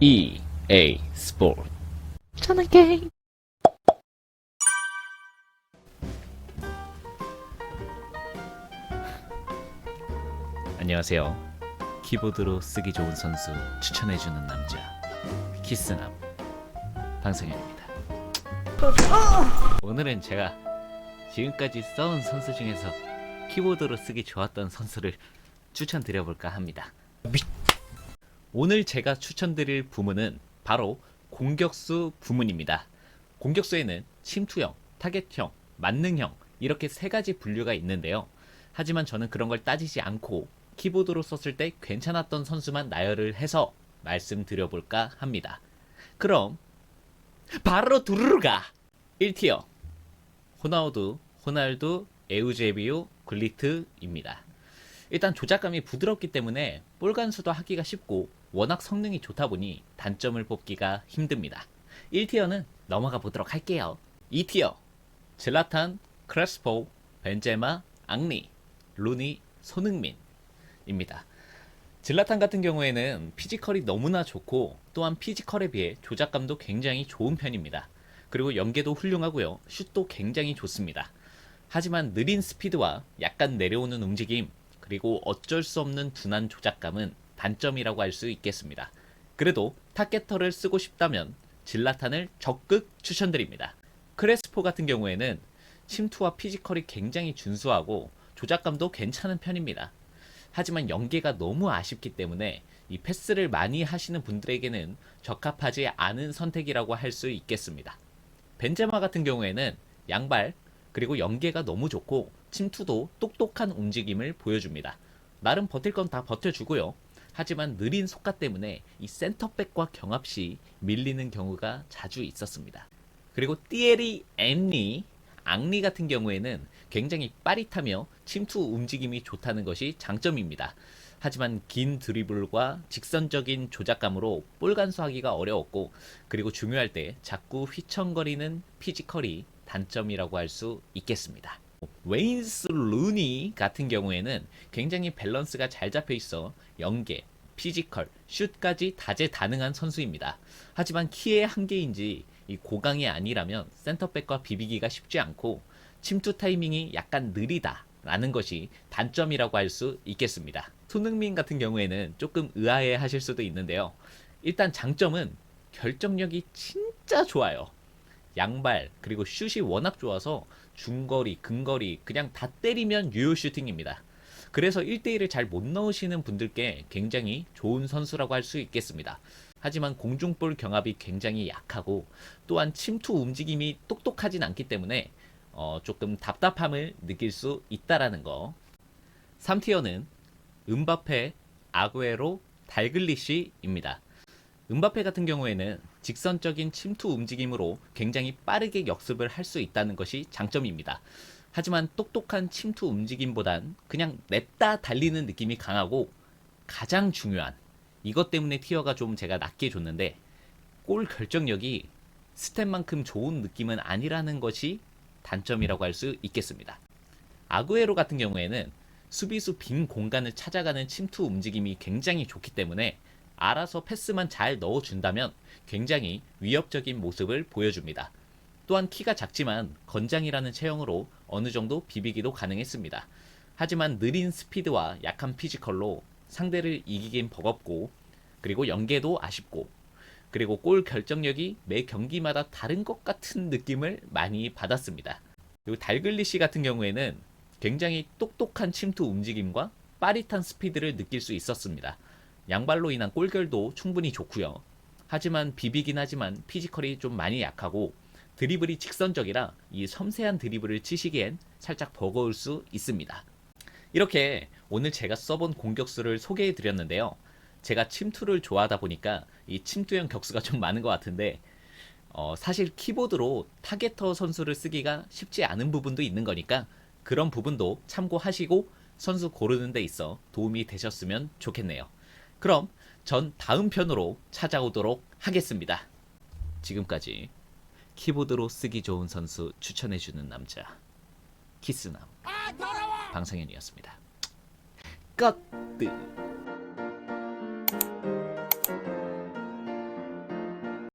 EA 스포츠 저는 게임. 안녕하세요. 키보드로 쓰기 좋은 선수 추천해주는 남자 키스남 방성현입니다. 오늘은 제가 지금까지 써온 선수 중에서 키보드로 쓰기 좋았던 선수를 추천드려볼까 합니다. 오늘 제가 추천드릴 부문은 바로 공격수 부문입니다. 공격수에는 침투형, 타겟형, 만능형 이렇게 세 가지 분류가 있는데요. 하지만 저는 그런 걸 따지지 않고 키보드로 썼을 때 괜찮았던 선수만 나열을 해서 말씀드려볼까 합니다. 그럼 바로 두루루가 1티어 호나우두, 호날두, 에우제비오, 굴리트입니다. 일단 조작감이 부드럽기 때문에 볼 간수도 하기가 쉽고 워낙 성능이 좋다 보니 단점을 뽑기가 힘듭니다. 1티어는 넘어가 보도록 할게요. 2티어 젤라탄, 크레스포, 벤제마, 앙리, 루니, 손흥민입니다. 질라탄 같은 경우에는 피지컬이 너무나 좋고 또한 피지컬에 비해 조작감도 굉장히 좋은 편입니다. 그리고 연계도 훌륭하고요. 슛도 굉장히 좋습니다. 하지만 느린 스피드와 약간 내려오는 움직임 그리고 어쩔 수 없는 둔한 조작감은 단점이라고 할 수 있겠습니다. 그래도 타겟터를 쓰고 싶다면 질라탄을 적극 추천드립니다. 크레스포 같은 경우에는 침투와 피지컬이 굉장히 준수하고 조작감도 괜찮은 편입니다. 하지만 연계가 너무 아쉽기 때문에 이 패스를 많이 하시는 분들에게는 적합하지 않은 선택이라고 할 수 있겠습니다. 벤제마 같은 경우에는 양발 그리고 연계가 너무 좋고 침투도 똑똑한 움직임을 보여줍니다. 나름 버틸 건 다 버텨주고요. 하지만 느린 속가 때문에 이 센터백과 경합 시 밀리는 경우가 자주 있었습니다. 그리고 띠에리 앤리 앙리 같은 경우에는 굉장히 빠릿하며 침투 움직임이 좋다는 것이 장점입니다. 하지만 긴 드리블과 직선적인 조작감으로 볼 간수하기가 어려웠고 그리고 중요할 때 자꾸 휘청거리는 피지컬이 단점이라고 할 수 있겠습니다. 웨인스 루니 같은 경우에는 굉장히 밸런스가 잘 잡혀 있어 연계, 피지컬, 슛까지 다재다능한 선수입니다. 하지만 키의 한계인지 이 고강이 아니라면 센터백과 비비기가 쉽지 않고 침투 타이밍이 약간 느리다 라는 것이 단점이라고 할 수 있겠습니다. 손흥민 같은 경우에는 조금 의아해 하실 수도 있는데요. 일단 장점은 결정력이 진짜 좋아요. 양발 그리고 슛이 워낙 좋아서 중거리, 근거리 그냥 다 때리면 유효 슈팅입니다. 그래서 1대1을 잘 못 넣으시는 분들께 굉장히 좋은 선수라고 할 수 있겠습니다. 하지만 공중볼 경합이 굉장히 약하고 또한 침투 움직임이 똑똑하진 않기 때문에 어, 조금 답답함을 느낄 수 있다라는 거. 3티어는 음바페, 아구에로, 달글리시입니다. 음바페 같은 경우에는 직선적인 침투 움직임으로 굉장히 빠르게 역습을 할 수 있다는 것이 장점입니다. 하지만 똑똑한 침투 움직임보단 그냥 냅다 달리는 느낌이 강하고 가장 중요한 이것 때문에 티어가 좀 제가 낮게 줬는데 골 결정력이 스텝만큼 좋은 느낌은 아니라는 것이 단점이라고 할 수 있겠습니다. 아구에로 같은 경우에는 수비수 빈 공간을 찾아가는 침투 움직임이 굉장히 좋기 때문에 알아서 패스만 잘 넣어준다면 굉장히 위협적인 모습을 보여줍니다. 또한 키가 작지만 건장이라는 체형으로 어느 정도 비비기도 가능했습니다. 하지만 느린 스피드와 약한 피지컬로 상대를 이기긴 버겁고 그리고 연계도 아쉽고 그리고 골 결정력이 매 경기마다 다른 것 같은 느낌을 많이 받았습니다. 그리고 달글리시 같은 경우에는 굉장히 똑똑한 침투 움직임과 빠릿한 스피드를 느낄 수 있었습니다. 양발로 인한 골결도 충분히 좋고요. 하지만 비비긴 하지만 피지컬이 좀 많이 약하고 드리블이 직선적이라 이 섬세한 드리블을 치시기엔 살짝 버거울 수 있습니다. 이렇게 오늘 제가 써본 공격수를 소개해 드렸는데요. 제가 침투를 좋아하다 보니까 이 침투형 격수가 좀 많은 것 같은데 어, 사실 키보드로 타겟터 선수를 쓰기가 쉽지 않은 부분도 있는 거니까 그런 부분도 참고하시고 선수 고르는 데 있어 도움이 되셨으면 좋겠네요. 그럼 전 다음 편으로 찾아오도록 하겠습니다. 지금까지 키보드로 쓰기 좋은 선수 추천해주는 남자 키스남 방상현이었습니다. 끝.